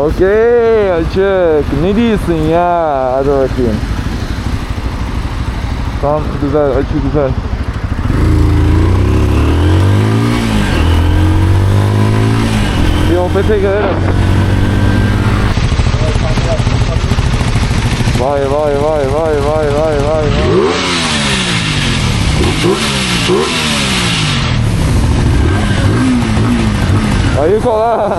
Okey açık. Ne diyorsun ya? Hadi bakayım. Tam güzel açı güzel. Bir Opet'e gelelim. Vay vay vay vay vay vay vay vay. Ayık ol ha.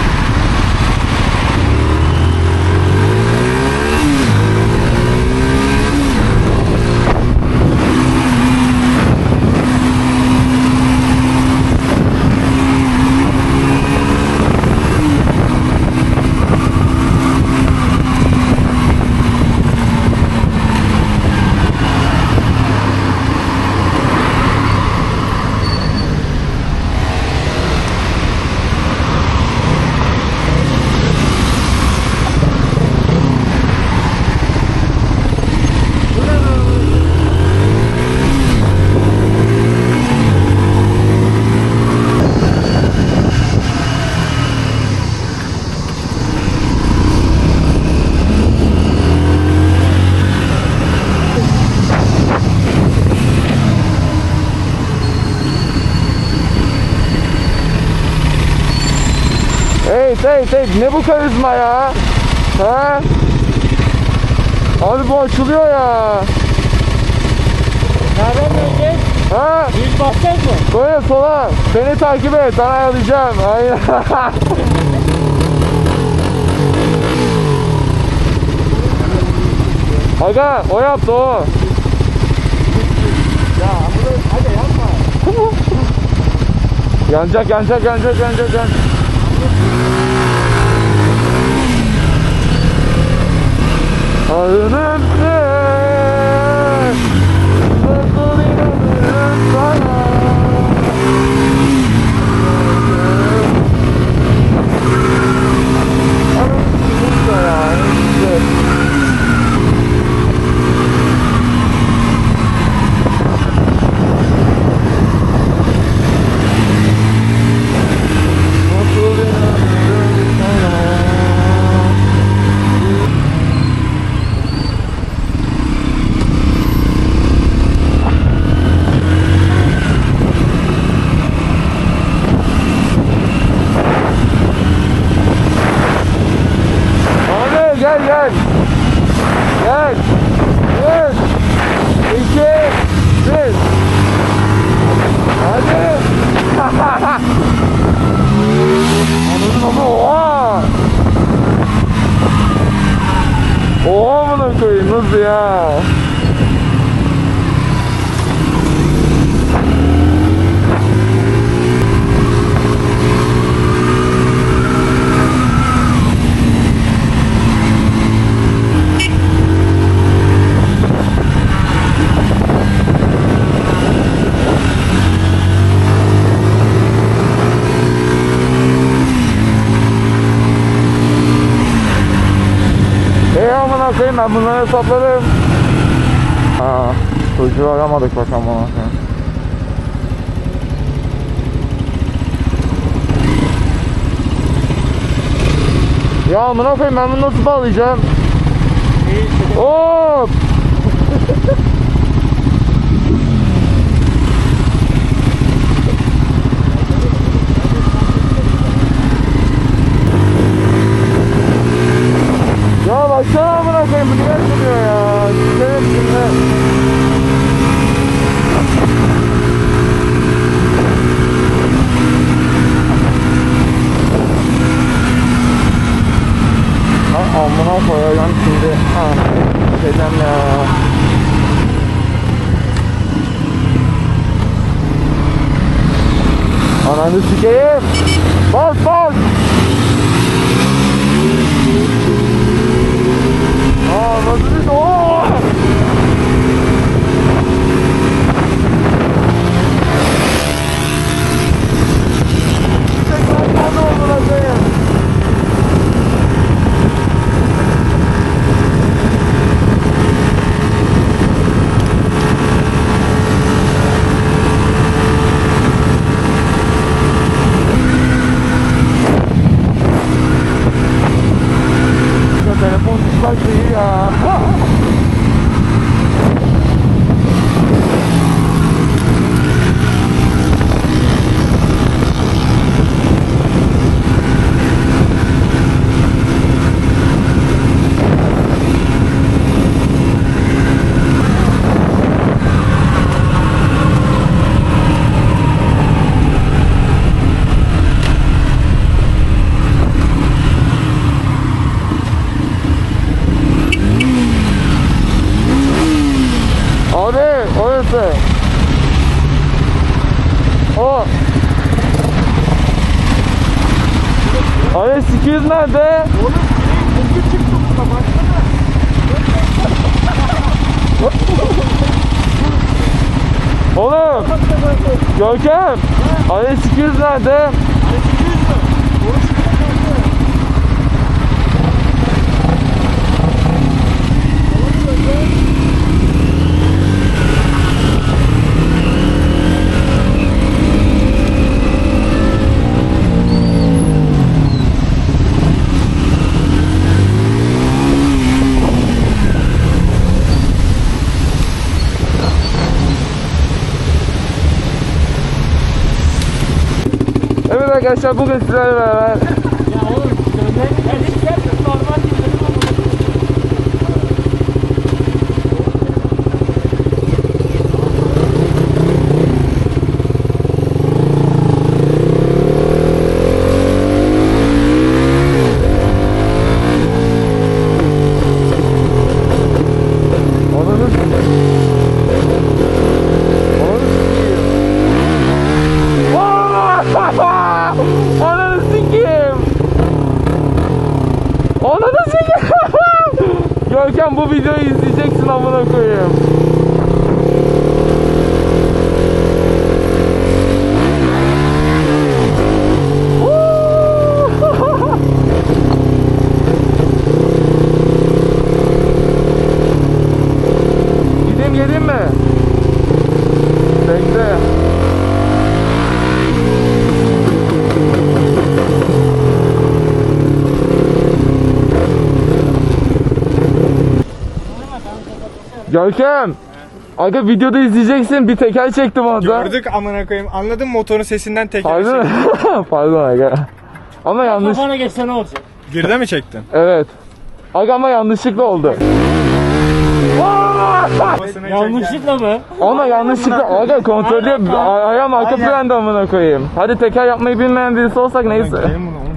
Hey hey hey ne bu karizma ya? Ha? Abi bu açılıyor ya. Nereden döneceğiz? Ha? Düz basacağız mı? Böyle sola. Beni takip et. Sana ayarlayacağım. Aynen. Aga o yaptı o. Ya bunu hadi yapma. Yanacak yanacak yanacak yanacak yanacak. Önümde Nasıl inanırım sana Burada ya işte. Nasıl inanırım sana Abi gel gel. Gel. Bir. İki. Bir. Hadi. Anladın ama oha. Oha bunu koyayım nasıl ya? Ey amına koyayım ben bunları hesapladım. Aa, çocuğu aramadık bak amına koyayım. Ya amına koyayım ben bunu nasıl bağlayacağım? Hop! Ananı sikeyim. Bas bas. Ananı Oo. Tekrar ne oldu lan 200 nerede? Oğlum biri çıktı burada başladı. Oğlum. Görkem. Ales 200 nerede? Ales 200 mü? Arkadaşlar bugün sizlerle beraber Ya oğlum dönmek. Ya hiç gelmiyor normal değil. dedim ama. Ananı sikeyim. Ananı sikeyim. Aa! Ananı sikeyim. Ananı sikeyim. Görkem bu izleyeceksin amına koyayım. Woo! Gideyim geleyim mi? Bekle. Görkem. Aga videoda izleyeceksin. Bir teker çektim orada. Gördük amına koyayım. Anladın mı motorun sesinden teker Pardon. çekti. Pardon aga. Ama yanlış. Kafana geçse ne olacak? Geride mi çektin? Evet. Aga ama yanlışlıkla oldu. Yanlışlıkla mı? Ama yanlışlıkla aga kontrolü ayağım arka planda amına koyayım. Hadi teker yapmayı bilmeyen birisi olsak neyse. Bunu çok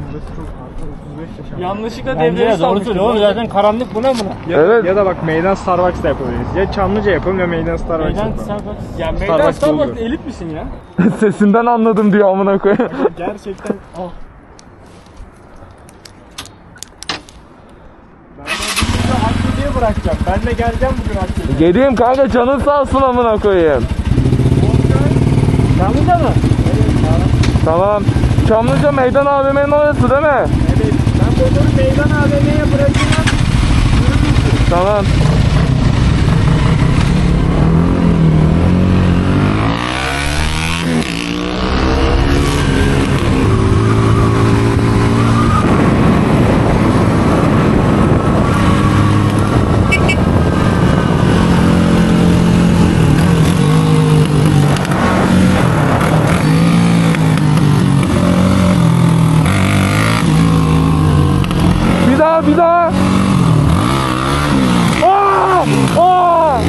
arka 35 yaş. Yanlışlıkla devleri salmıştır. Oğlum zaten karanlık buna buna. Ya, Evet. ya da bak meydan Starbucks'ta yapabiliriz. Ya Çamlıca yapalım ya meydan Starbucks Meydan yapalım. Starbucks. Ya meydan Starbucks Starbucks olur. elit misin ya? Sesinden anladım diyor amına koyayım. Gerçekten. Oh. Ben de bunu Hakkı'ya bırakacağım. Ben de geleceğim bugün Hakkı'ya. Geleyim kanka canın sağ olsun amına koyayım. Çamlıca mı? Tamam. Çamlıca Meydan AVM'nin orası değil mi? Meydan AVM'ye bırakacağım. Tamam. Bir daha bir daha. Aa! Aa! Aa,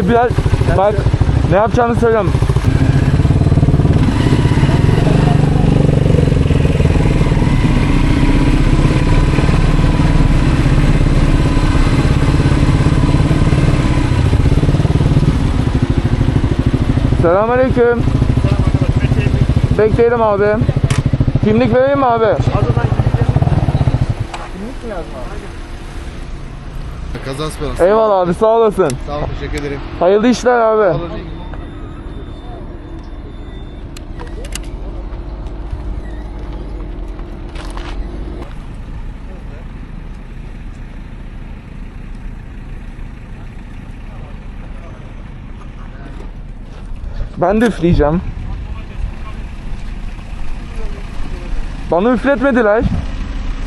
işte bak ne yapacağını söylüyorum. Selamünaleyküm. Bekleyelim abi. Kimlik vereyim mi abi? Kimlik mi lazım abi? Kazas belası. Eyvallah abi sağ olasın. Sağ ol teşekkür ederim. Hayırlı işler abi. Ben de üfleyeceğim. Bana üfletmediler.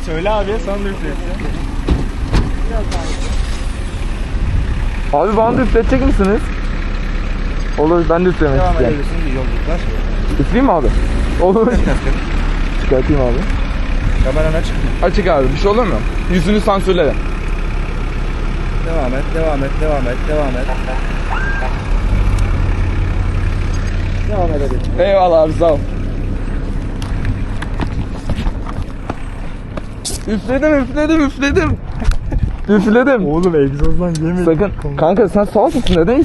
Söyle abi sana da üfleyelim. Abi bana da üfletecek misiniz? Olur ben de üflemek Devam istiyorum. edebilirsiniz iyi yolculuklar. Üfleyeyim mi abi? Olur. Çıkartayım abi. Kameran aç. Açık abi bir şey olur mu? Yüzünü sansürle. Devam et, devam et, devam et, devam et. Devam edelim. Eyvallah abi sağ ol. Üfledim üfledim üfledim. Üfledim. Oğlum egzozdan yemeyin. Sakın. Kanka sen sağ mısın? Neden